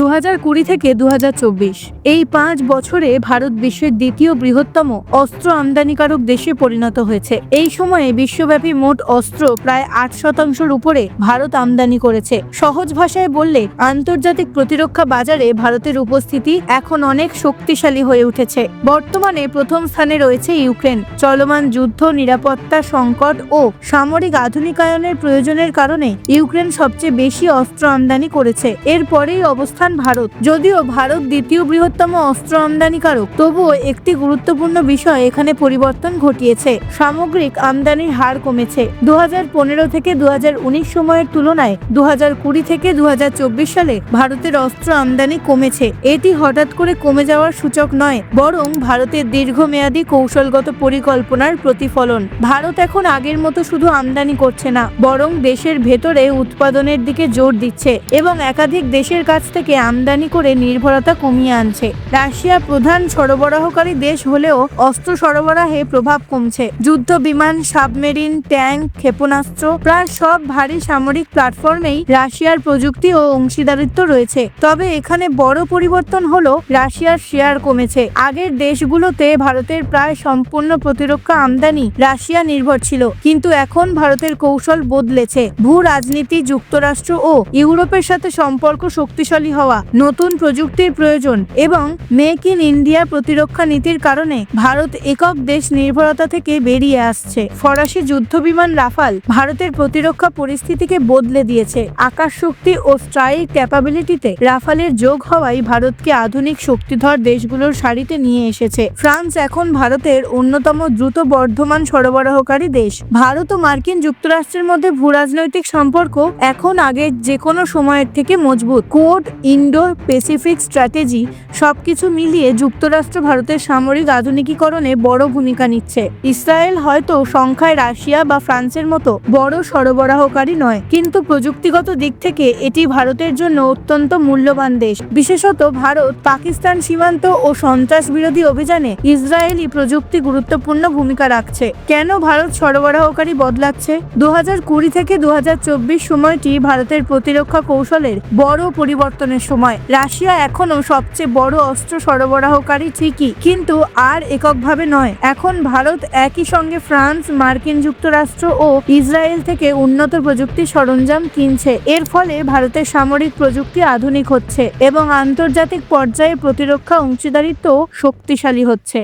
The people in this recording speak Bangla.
দু থেকে দু হাজার চব্বিশ। এই পাঁচ বছরে ভারত বিশ্বের দ্বিতীয় বৃহত্তম অস্ত্র আমদানিকারক দেশে পরিণত হয়েছে। এই সময়ে বিশ্বব্যাপী মোট অস্ত্র প্রায় আট শতাংশের উপরে ভারত আমদানি করেছে। সহজ ভাষায় বললে, আন্তর্জাতিক প্রতিরক্ষা বাজারে ভারতের উপস্থিতি এখন অনেক শক্তিশালী হয়ে উঠেছে। বর্তমানে প্রথম স্থানে রয়েছে ইউক্রেন। চলমান যুদ্ধ, নিরাপত্তা সংকট ও সামরিক আধুনিকায়নের প্রয়োজনের কারণে ইউক্রেন সবচেয়ে বেশি অস্ত্র আমদানি করেছে। এরপরেই অবস্থান ভারত। যদিও ভারত দ্বিতীয় বৃহত্তম অস্ত্র আমদানিকারক, তবুও একটি গুরুত্বপূর্ণ বিষয় এখানে পরিবর্তন ঘটিয়েছে। সামগ্রিক আমদানির হার কমেছে। দুহাজার পনেরো থেকে দুহাজার উনিশ সময়ের তুলনায় দুহাজার কুড়ি থেকে দুহাজার চব্বিশ সালে ভারতের অস্ত্র আমদানি কমেছে। এটি হঠাৎ করে কমে যাওয়ার সূচক নয়, বরং ভারতের দীর্ঘমেয়াদী কৌশলগত পরিকল্পনার প্রতিফলন। ভারত এখন আগের মতো শুধু আমদানি করছে না, বরং দেশের ভেতরে উৎপাদনের দিকে জোর দিচ্ছে এবং একাধিক দেশের কাছ থেকে আমদানি করে নির্ভরতা কমিয়ে আনছে। রাশিয়া প্রধান সরবরাহকারী দেশ হলেও অস্ত্র সরবরাহে প্রভাব কমছে। যুদ্ধ, বিমান, সাবমেরিন, ট্যাঙ্ক, ক্ষেপণাস্ত্র, প্রায় সব ভারী সামরিক প্ল্যাটফর্মেই রাশিয়ার প্রযুক্তি ও অংশীদারিত্ব রয়েছে। তবে এখানে বড় পরিবর্তন হলো রাশিয়ার শেয়ার কমেছে। আগের দেশগুলোতে ভারতের প্রায় সম্পূর্ণ প্রতিরক্ষা আমদানি রাশিয়া নির্ভর ছিল। কিন্তু এখন ভারতের কৌশল বদলেছে। ভূ রাজনীতি যুক্তরাষ্ট্র ও ইউরোপের সাথে সম্পর্ক শক্তিশালী হওয়া নতুন প্রযুক্তির প্রয়োজন এবং মেক ইন ইন্ডিয়া প্রতিরক্ষা নীতির কারণে ভারত একক দেশ নির্ভরতা থেকে বেরিয়ে আসছে। ফরাসি যুদ্ধবিমান রাফাল ভারতের প্রতিরক্ষা পরিস্থিতিকে বদলে দিয়েছে। আকাশ শক্তি ও স্ট্রাইক ক্যাপাবিলিটিতে রাফালের যোগ হওয়ায় ভারতকে আধুনিক শক্তিধর দেশগুলোর সারিতে নিয়ে এসেছে। ফ্রান্স এখন ভারতের অন্যতম দ্রুত বর্ধমান সরবরাহকারী দেশ। ভারত ও মার্কিন যুক্তরাষ্ট্রের মধ্যে ভূরাজনৈতিক সম্পর্ক এখন আগের যে কোনো সময়ের থেকে মজবুত। কোড ইন্ডো প্যাসিফিক স্ট্র্যাটেজি সবকিছু মিলিয়ে যুক্তরাষ্ট্র ভারতের সামরিক আধুনিকীকরণে বড় ভূমিকা নিচ্ছে। ইসরায়েল হয়তো সংখ্যায় রাশিয়া বা ফ্রান্সের মতো বড় সরবরাহকারী নয়, কিন্তু প্রযুক্তিগত দিক থেকে এটি ভারতের জন্য অত্যন্ত মূল্যবান দেশ। বিশেষত ভারত পাকিস্তান সীমান্ত ও সন্ত্রাস বিরোধী অভিযানে ইসরায়েলি প্রযুক্তি গুরুত্বপূর্ণ ভূমিকা রাখছে। কেন ভারত সরবরাহকারী বদলাচ্ছে? দু কুড়ি থেকে দু হাজার চব্বিশ সময়টি ভারতের প্রতিরক্ষা কৌশলের বড় পরিবর্তনের সময়। রাশিয়া এখনও সবচেয়ে বড় অস্ত্র সরবরাহকারী ঠিকই, কিন্তু আর এককভাবে নয়। এখন ভারত একই সঙ্গে ফ্রান্স, মার্কিন যুক্তরাষ্ট্র ও ইসরায়েল থেকে উন্নত প্রযুক্তি সরঞ্জাম কিনছে। এর ফলে ভারতের সামরিক প্রযুক্তি আধুনিক হচ্ছে এবং আন্তর্জাতিক পর্যায়ে প্রতিরক্ষা অংশীদারিত্ব শক্তিশালী হচ্ছে।